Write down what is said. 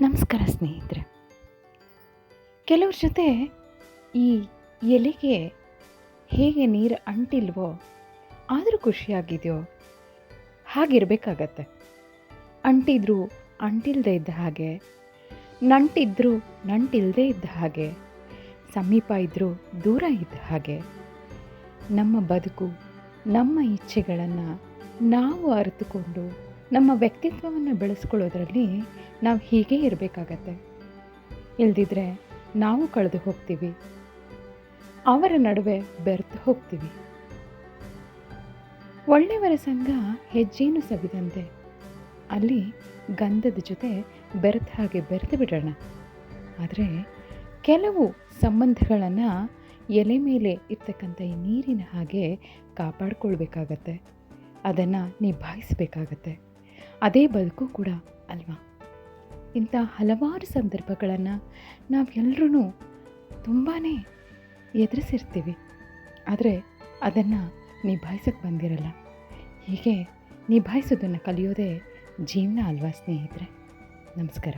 ನಮಸ್ಕಾರ ಸ್ನೇಹಿತರೆ. ಕೆಲವ್ರ ಜೊತೆ ಈ ಎಲೆಗೆ ಹೇಗೆ ನೀರು ಅಂಟಿಲ್ವೋ, ಆದರೂ ಖುಷಿಯಾಗಿದೆಯೋ, ಹಾಗಿರಬೇಕಾಗತ್ತೆ. ಅಂಟಿದ್ರು ಅಂಟಿಲ್ಲದೆ ಇದ್ದ ಹಾಗೆ, ನಂಟಿದ್ರು ನಂಟಿಲ್ಲದೆ ಇದ್ದ ಹಾಗೆ, ಸಮೀಪ ಇದ್ದರೂ ದೂರ ಇದ್ದ ಹಾಗೆ, ನಮ್ಮ ಬದುಕು, ನಮ್ಮ ಇಚ್ಛೆಗಳನ್ನು ನಾವು ಅರಿತುಕೊಂಡು ನಮ್ಮ ವ್ಯಕ್ತಿತ್ವವನ್ನು ಬೆಳೆಸ್ಕೊಳ್ಳೋದ್ರಲ್ಲಿ ನಾವು ಹೀಗೆ ಇರಬೇಕಾಗತ್ತೆ. ಇಲ್ದಿದ್ರೆ ನಾವು ಕಳೆದು ಹೋಗ್ತೀವಿ. ಅವರ ನಡುವೆ ಬೆರೆತು ಹೋಗ್ತೀವಿ. ಒಳ್ಳೆಯವರ ಸಂಘ ಹೆಜ್ಜೇನು ಸವಿದಂತೆ ಅಲ್ಲಿ ಗಂಧದ ಜೊತೆ ಬೆರೆತ ಹಾಗೆ ಬೆರೆತು ಬಿಡೋಣ. ಆದರೆ ಕೆಲವು ಸಂಬಂಧಗಳನ್ನು ಎಲೆ ಮೇಲೆ ಇರ್ತಕ್ಕಂಥ ಈ ನೀರಿನ ಹಾಗೆ ಕಾಪಾಡಿಕೊಳ್ಬೇಕಾಗತ್ತೆ. ಅದನ್ನು ನಿಭಾಯಿಸಬೇಕಾಗತ್ತೆ. ಅದೇ ಬದುಕು ಕೂಡ ಅಲ್ವಾ? ಇಂಥ ಹಲವಾರು ಸಂದರ್ಭಗಳನ್ನು ನಾವೆಲ್ಲರೂ ತುಂಬಾ ಎದುರಿಸಿರ್ತೀವಿ. ಆದರೆ ಅದನ್ನು ನಿಭಾಯಿಸಕ್ಕೆ ಬಂದಿರಲ್ಲ. ಹೀಗೆ ನಿಭಾಯಿಸೋದನ್ನು ಕಲಿಯೋದೇ ಜೀವನ ಅಲ್ವಾ ಸ್ನೇಹಿತರೆ? ನಮಸ್ಕಾರ.